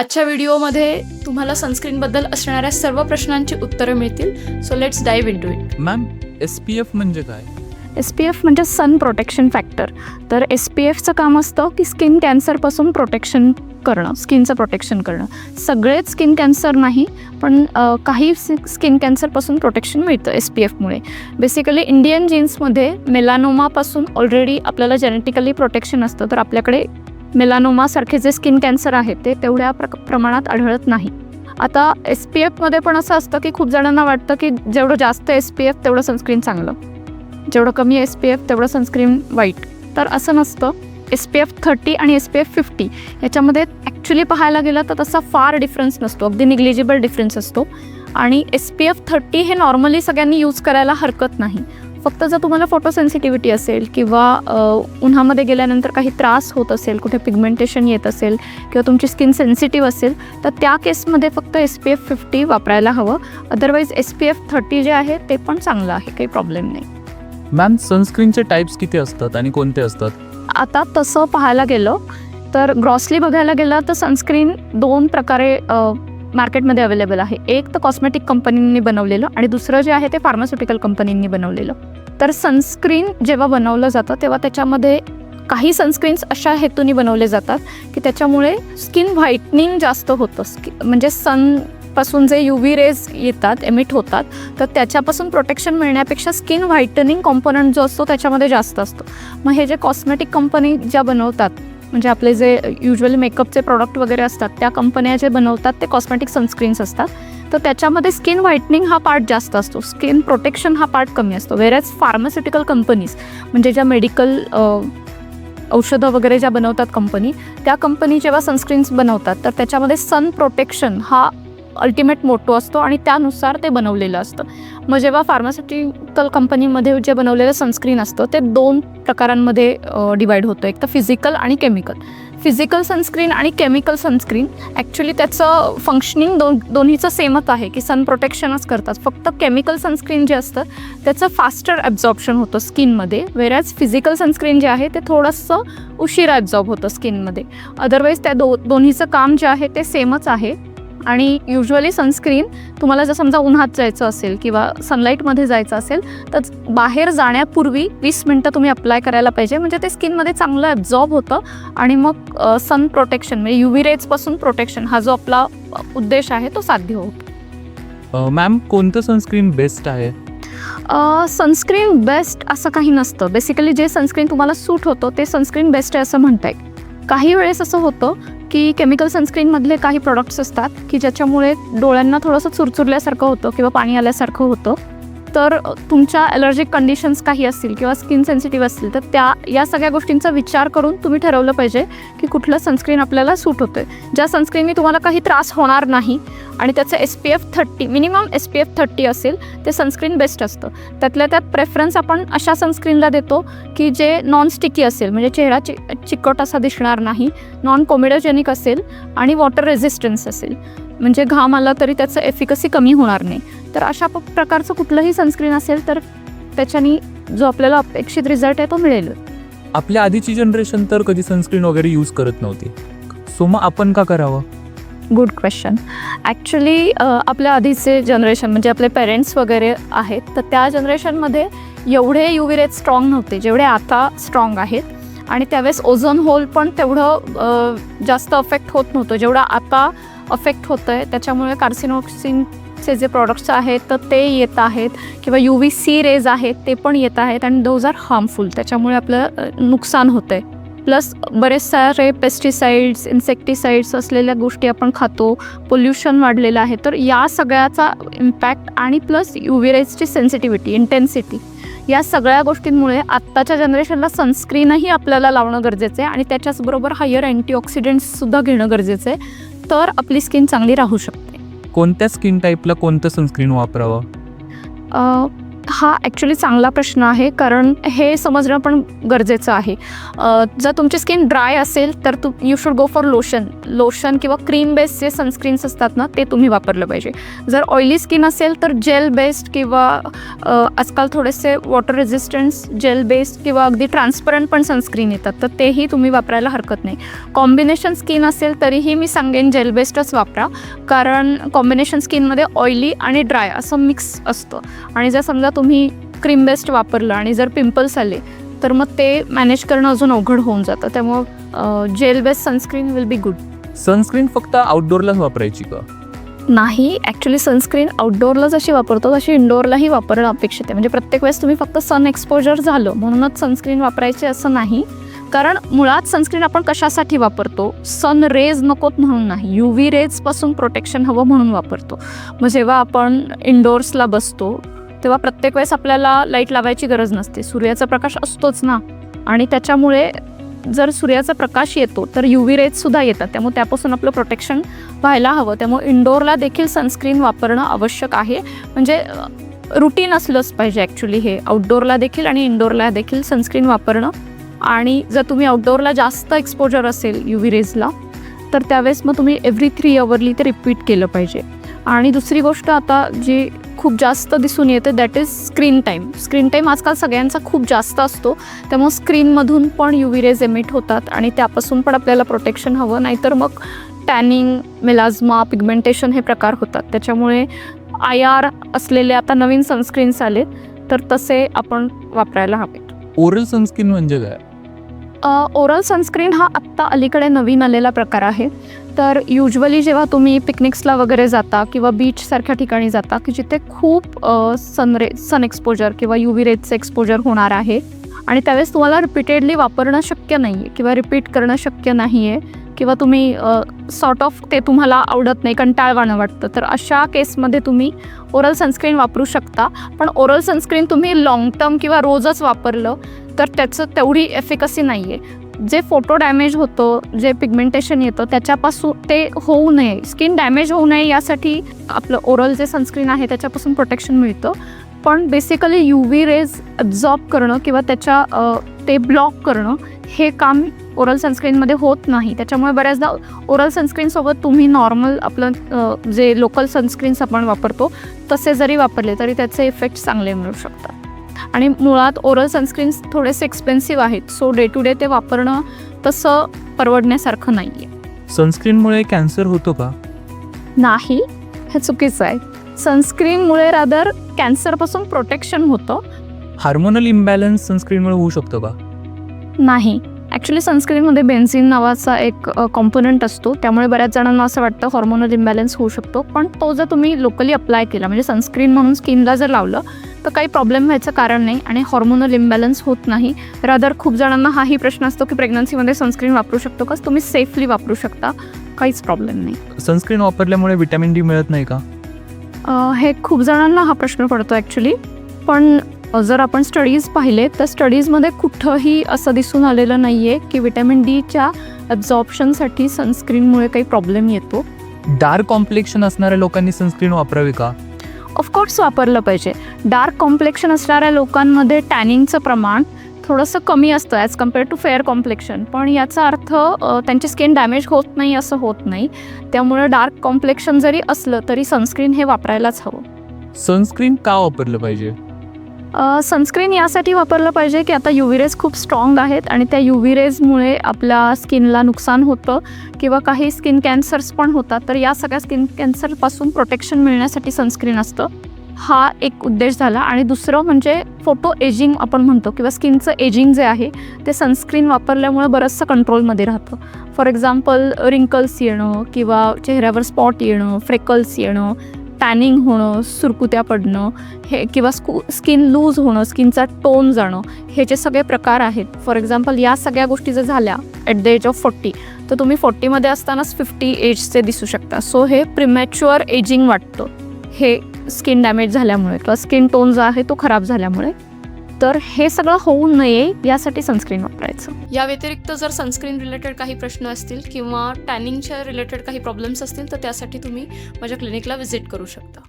आजच्या व्हिडिओमध्ये तुम्हाला सनस्क्रीनबद्दल असणाऱ्या सर्व प्रश्नांची उत्तरं मिळतील. So let's dive into it ma'am S P F म्हणजे काय? एस पी एफ म्हणजे सन प्रोटेक्शन फॅक्टर तर एस पी एफचं काम असतं की स्किन कॅन्सरपासून प्रोटेक्शन करणं स्किनचं प्रोटेक्शन करणं. सगळेच स्किन कॅन्सर नाही पण काही स्किन कॅन्सरपासून प्रोटेक्शन मिळतं एस पी एफमुळे बेसिकली इंडियन जीन्समध्ये मेलानोमापासून ऑलरेडी आपल्याला जेनेटिकली प्रोटेक्शन असतं तर आपल्याकडे मेलानोमासारखे जे स्किन कॅन्सर आहे ते तेवढ्या प्र प्रमाणात आढळत नाही. आता एस पी एफमध्ये पण असं असतं की खूप जणांना वाटतं की जेवढं जास्त एस पी एफ तेवढं सनस्क्रीन चांगलं. जेवढं कमी एस पी एफ तेवढं सनस्क्रीन वाईट तर असं नसतं. एस पी एफ थर्टी आणि एस पी एफ फिफ्टी याच्यामध्ये ॲक्च्युली पाहायला गेलं तर तसा फार डिफरन्स नसतो. अगदी निग्लिजिबल डिफरन्स असतो. आणि एस पी एफ थर्टी हे नॉर्मली सगळ्यांनी यूज करायला हरकत नाही. फक्त जर तुम्हाला फोटो सेन्सिटिव्हिटी असेल किंवा उन्हामध्ये गेल्यानंतर काही त्रास होत असेल कुठे पिगमेंटेशन येत असेल किंवा तुमची स्किन सेन्सिटिव्ह असेल तर त्या केसमध्ये फक्त एस पी एफ फिफ्टी वापरायला हवं. Otherwise S P F thirty जे आहे ते पण चांगलं आहे काही प्रॉब्लेम नाही. मॅम सनस्क्रीनचे टाईप्स किती असतात आणि कोणते असतात? आता तसं पाहायला गेलं तर ग्रॉसली बघायला गेलं तर सनस्क्रीन दोन प्रकारे मार्केटमध्ये अवेलेबल आहे. एक तर कॉस्मेटिक कंपनींनी बनवलेलं आणि दुसरं जे आहे ते फार्मास्युटिकल कंपनींनी बनवलेलं. तर सनस्क्रीन जेव्हा बनवलं जातं तेव्हा त्याच्यामध्ये काही सनस्क्रीन्स अशा हेतूनी बनवले जातात की त्याच्यामुळे स्किन व्हाईटनिंग जास्त होतं. स्कि म्हणजे सनपासून जे यू व्ही रेज येतात एमिट होतात तर त्याच्यापासून प्रोटेक्शन मिळण्यापेक्षा स्किन व्हाईटनिंग कॉम्पोनंट जो असतो त्याच्यामध्ये जास्त असतो. मग हे जे कॉस्मेटिक कंपनी ज्या बनवतात म्हणजे आपले जे युजली मेकअपचे प्रॉडक्ट वगैरे असतात त्या कंपन्या जे बनवतात ते कॉस्मेटिक सनस्क्रीन्स असतात. तर त्याच्यामध्ये स्किन व्हाईटनिंग हा पार्ट जास्त असतो. स्किन प्रोटेक्शन हा पार्ट कमी असतो. वेरॅज फार्मास्युटिकल कंपनीज म्हणजे ज्या मेडिकल औषधं वगैरे ज्या बनवतात कंपनी त्या कंपनी जेव्हा सनस्क्रीन्स बनवतात तर त्याच्यामध्ये सन प्रोटेक्शन हा अल्टिमेट मोटो असतो आणि त्यानुसार ते बनवलेलं असतं. मग जेव्हा फार्मास्युटिकल कंपनीमध्ये जे बनवलेलं सनस्क्रीन असतं ते दोन प्रकारांमध्ये डिवाईड होतं. एक तर फिजिकल आणि केमिकल फिजिकल सनस्क्रीन आणि केमिकल सनस्क्रीन ॲक्च्युली त्याचं फंक्शनिंग दोन दोन्हीचं सेमच आहे की सन प्रोटेक्शनच करतात. फक्त केमिकल सनस्क्रीन जे असतं त्याचं फास्टर ॲब्झॉर्प्शन होतं स्किनमध्ये वेरॅज फिजिकल सनस्क्रीन जे आहे ते थोडंसं उशिरा ॲब्झॉर्ब होतं स्किनमध्ये अदरवाईज त्या दो दोन्हीचं काम जे आहे ते सेमच आहे. आणि युजली सनस्क्रीन तुम्हाला जर समजा उन्हात जायचं असेल किंवा सनलाईटमध्ये जायचं असेल तर बाहेर जाण्यापूर्वी वीस मिनटं तुम्ही अप्लाय करायला पाहिजे. म्हणजे ते स्किनमध्ये चांगलं ॲब्झॉर्ब होतं आणि मग सन प्रोटेक्शन म्हणजे यू व्ही रेजपासून प्रोटेक्शन हा जो आपला उद्देश आहे तो साध्य होतो. मॅम कोणतं सनस्क्रीन बेस्ट आहे? सनस्क्रीन बेस्ट असं काही नसतं. बेसिकली जे सनस्क्रीन तुम्हाला सूट होतं ते सनस्क्रीन बेस्ट आहे असं म्हणताय. काही वेळेस असं होतं की केमिकल सनस्क्रीनमधले काही प्रॉडक्ट्स असतात की ज्याच्यामुळे डोळ्यांना थोडंसं चुरचुरल्यासारखं होतं किंवा पाणी आल्यासारखं होतं. तर तुमच्या ॲलर्जिक कंडिशन्स काही असतील किंवा स्किन सेन्सिटिव्ह असतील तर त्या या सगळ्या गोष्टींचा विचार करून तुम्ही ठरवलं पाहिजे की कुठलं सनस्क्रीन आपल्याला सूट होतं ज्या सनस्क्रीनने तुम्हाला काही त्रास होणार नाही आणि त्याचं S P F thirty minimum S P F thirty असेल ते सनस्क्रीन बेस्ट असतं. त्यातल्या त्यात प्रेफरन्स आपण अशा सनस्क्रीनला देतो की जे नॉन स्टिकी असेल म्हणजे चेहरा चि चिकट असा दिसणार नाही नॉन कोमिडोजेनिक असेल आणि वॉटर रेझिस्टन्स असेल. म्हणजे घाम आला तरी त्याचं एफिकसी कमी होणार नाही. तर अशा प्रकारचं कुठलंही सनस्क्रीन असेल तर त्याच्यानी जो आपल्याला अपेक्षित रिझल्ट आहे तो मिळेल आपल्या आधीची जनरेशन तर कधी सनस्क्रीन वगैरे यूज करत नव्हती. सो मग आपण का करावं? गुड क्वेश्चन ॲक्च्युली आपल्या आधीचे जनरेशन म्हणजे आपले पेरेंट्स वगैरे आहेत तर त्या जनरेशनमध्ये एवढे यू व्ही रेज स्ट्रॉंग नव्हते जेवढे आता स्ट्रॉंग आहेत. आणि त्यावेळेस ओझोन होल पण तेवढं जास्त अफेक्ट होत नव्हतं. जेवढं आता अफेक्ट होतं आहे त्याच्यामुळे चे जे प्रॉडक्ट्स आहेत तर ते येत आहेत. किंवा यू व्ही सी रेज आहेत ते पण येत आहेत. आणि दोज आर हार्मफुल त्याच्यामुळे आपलं नुकसान होतं आहे प्लस बरेच सारे पेस्टिसाइड्स इन्सेक्टिसाइड्स असलेल्या गोष्टी आपण खातो. पोल्युशन वाढलेलं आहे. तर या सगळ्याचा इम्पॅक्ट आणि प्लस यू रेजची सेन्सिटिव्हिटी इंटेन्सिटी या सगळ्या गोष्टींमुळे आत्ताच्या जनरेशनला सनस्क्रीनही आपल्याला लावणं गरजेचं आहे. आणि त्याच्याचबरोबर हायर अँटीऑक्सिडंट्ससुद्धा घेणं गरजेचं आहे. तर आपली स्किन चांगली राहू शकते. कोणत्या स्किन टाईपला कोणतं सनस्क्रीन वापरावं? हा ॲक्च्युली चांगला प्रश्न आहे कारण हे समजणं पण गरजेचं आहे. जर तुमची स्किन ड्राय असेल तर तू you should go for lotion lotion किंवा क्रीम बेस्ड जे सनस्क्रीन्स असतात ना ते तुम्ही वापरलं पाहिजे. जर ऑइली स्किन असेल तर जेल बेस्ड किंवा आजकाल थोडेसे वॉटर रेझिस्टन्स जेल बेस्ड किंवा अगदी ट्रान्सपरंट पण सनस्क्रीन येतात तर तेही तुम्ही वापरायला हरकत नाही. कॉम्बिनेशन स्किन असेल तरीही मी सांगेन जेल बेस्डच वापरा. कारण कॉम्बिनेशन स्किनमध्ये ऑइली आणि ड्राय असं मिक्स असतं. आणि जर समजा तुम्ही क्रीम बेस्ड वापरलं आणि जर पिंपल्स आले तर मग ते मॅनेज करणं अजून अवघड होऊन जातं. त्यामुळं gel based sunscreen will be good sunscreen फक्त आउटडोअरलाच वापरायची का? नाही ॲक्च्युली सनस्क्रीन आउटडोअरला जशी वापरतो तशी इंडोअरलाही वापरणं अपेक्षित आहे. म्हणजे प्रत्येक वेळेस तुम्ही फक्त सन एक्सपोजर झालं म्हणूनच सनस्क्रीन वापरायची असं नाही. कारण मुळात सनस्क्रीन आपण कशासाठी वापरतो? सन रेज नकोत म्हणून नाही. यू व्ही रेजपासून प्रोटेक्शन हवं म्हणून वापरतो. मग जेव्हा आपण इंडोर्सला बसतो तेव्हा प्रत्येक वेळेस आपल्याला लाइट लावायची गरज नसते. सूर्याचा प्रकाश असतोच ना. आणि त्याच्यामुळे जर सूर्याचा प्रकाश येतो तर यू व्ही रेजसुद्धा येतात. त्यामुळे त्यापासून आपलं प्रोटेक्शन व्हायला हवं. त्यामुळे इंडोरला देखील सनस्क्रीन वापरणं आवश्यक आहे. म्हणजे रुटीन असलंच पाहिजे ॲक्च्युली हे. आउटडोअरला देखील आणि इंडोरला देखील सनस्क्रीन वापरणं. आणि जर तुम्ही आउटडोअरला जास्त एक्सपोजर असेल युव्ही रेजला तर त्यावेळेस मग तुम्ही एव्हरी थ्री अवरली ते रिपीट केलं पाहिजे. आणि दुसरी गोष्ट आता जी खूप जास्त दिसून येते that is screen time screen time आजकाल सगळ्यांचा खूप जास्त असतो त्यामुळे स्क्रीनमधून पण यू व्ही रेज एमिट होतात आणि त्यापासून पण आपल्याला प्रोटेक्शन हवं नाहीतर मग टॅनिंग मेलाझ्मा पिगमेंटेशन हे प्रकार होतात. त्याच्यामुळे आय आर असलेले आता नवीन सनस्क्रीन्स आलेत तर तसे आपण वापरायला हवेत. ओरल सनस्क्रीन म्हणजे काय? ओरल सनस्क्रीन हा आत्ता अलीकडे नवीन आलेला प्रकार आहे. तर युजली जेव्हा तुम्ही पिकनिक्सला वगैरे जाता किंवा बीचसारख्या ठिकाणी जाता की जिथे खूप सनरे सन एक्सपोजर किंवा यू व्ही रेजचं एक्सपोजर होणार आहे आणि त्यावेळेस तुम्हाला रिपीटेडली वापरणं शक्य नाही आहे किंवा रिपीट करणं शक्य नाही आहे किंवा तुम्ही सॉर्ट ऑफ ते तुम्हाला आवडत नाही कंटाळवाणं वाटतं. तर अशा केसमध्ये तुम्ही ओरल सनस्क्रीन वापरू शकता. पण ओरल सनस्क्रीन तुम्ही लाँग टर्म किंवा रोजच वापरलं तर त्याचं तेवढी एफिकसी नाही आहे जे फोटो डॅमेज होतं जे पिगमेंटेशन येतं त्याच्यापासून ते होऊ नये. स्किन डॅमेज होऊ नये यासाठी आपलं ओरल जे सनस्क्रीन आहे त्याच्यापासून प्रोटेक्शन मिळतं. पण basically U V rays absorb करणं किंवा त्याच्या ते ब्लॉक करणं हे काम ओरल सनस्क्रीनमध्ये होत नाही. त्याच्यामुळे बऱ्याचदा ओरल सनस्क्रीनसोबत तुम्ही नॉर्मल आपलं जे लोकल सनस्क्रीन्स आपण वापरतो तसे जरी वापरले तरी त्याचे इफेक्ट चांगले मिळू शकतात. आणि मुळात ओरल सनस्क्रीन्स थोडेसे एक्सपेन्सिव्ह आहेत. सो डे टू डे ते वापरणं तसं परवडण्यासारखं नाही आहे सनस्क्रीनमुळे कॅन्सर होतो का? नाही हे चुकीचं आहे. सनस्क्रीनमुळे रादर कॅन्सरपासून प्रोटेक्शन होतं. हार्मोनल इम्बॅलन्स सनस्क्रीनमुळे होऊ शकतो का? नाही. ॲक्च्युली सनस्क्रीनमध्ये बेन्झिन नावाचा एक कॉम्पोनंट असतो. त्यामुळे बऱ्याच जणांना असं वाटतं हॉर्मोनल इम्बॅलन्स होऊ शकतो. पण तो जर तुम्ही लोकली अप्लाय केला म्हणजे सनस्क्रीन म्हणून स्किनला जर लावलं तर काही प्रॉब्लेम व्हायचं कारण नाही आणि हॉर्मोनल इम्बॅलन्स होत नाही. रादर खूप जणांना हाही प्रश्न असतो की प्रेग्नन्सीमध्ये सनस्क्रीन वापरू शकतो का? तुम्ही सेफली वापरू शकता. काहीच प्रॉब्लेम नाही. सनस्क्रीन वापरल्यामुळे विटॅमिन डी मिळत नाही का? हे खूप जणांना हा प्रश्न पडतो ॲक्च्युली पण जर आपण स्टडीज पाहिले तर स्टडीजमध्ये कुठंही असं दिसून आलेलं नाही आहे की विटॅमिन डीच्या ॲब्झॉर्प्शनसाठी सनस्क्रीनमुळे काही प्रॉब्लेम येतो. डार्क कॉम्प्लेक्शन असणाऱ्या लोकांनी सनस्क्रीन वापरावी का? ऑफकोर्स वापरलं पाहिजे. डार्क कॉम्प्लेक्शन असणाऱ्या लोकांमध्ये टॅनिंगचं प्रमाण थोडंसं कमी असतं as compare to fair complexion पण याचा अर्थ त्यांची स्किन डॅमेज होत नाही असं होत नाही. त्यामुळे डार्क कॉम्प्लेक्शन जरी असलं तरी सनस्क्रीन हे वापरायलाच हवं. सनस्क्रीन का वापरलं पाहिजे? सनस्क्रीन यासाठी वापरलं पाहिजे की आता यू रेज खूप स्ट्रॉंग आहेत आणि त्या यू रेजमुळे आपल्या स्किनला नुकसान होतं किंवा काही स्किन कॅन्सर्स पण होतात. तर या सगळ्या स्किन कॅन्सरपासून प्रोटेक्शन मिळण्यासाठी सनस्क्रीन असतं. हा एक उद्देश झाला. आणि दुसरं म्हणजे फोटो एजिंग आपण म्हणतो किंवा स्किनचं एजिंग जे आहे ते सनस्क्रीन वापरल्यामुळे बरंचसं कंट्रोलमध्ये राहतं. फॉर एक्झाम्पल रिंकल्स येणं किंवा चेहऱ्यावर स्पॉट येणं फ्रेकल्स येणं टॅनिंग होणं सुरकुत्या पडणं हे किंवा स्कू स्किन लूज होणं स्किनचा टोन जाणं हे जे सगळे प्रकार आहेत. फॉर एक्झाम्पल या सगळ्या गोष्टी जर झाल्या at the age of forty तर तुम्ही फोर्टीमध्ये असतानाच फिफ्टी एजचे दिसू शकता. सो हे प्रिमॅच्युअर एजिंग वाटतं. हे स्किन डॅमेज झाल्यामुळे किंवा स्किन टोन जो आहे तो खराब झाल्यामुळे. तर हे सगळं होऊ नये यासाठी सनस्क्रीन वापरायचं. या व्यतिरिक्त जर सनस्क्रीन रिलेटेड काही प्रश्न असतील किंवा टॅनिंगच्या रिलेटेड काही प्रॉब्लेम्स असतील तर त्यासाठी तुम्ही माझ्या क्लिनिकला व्हिजिट करू शकता.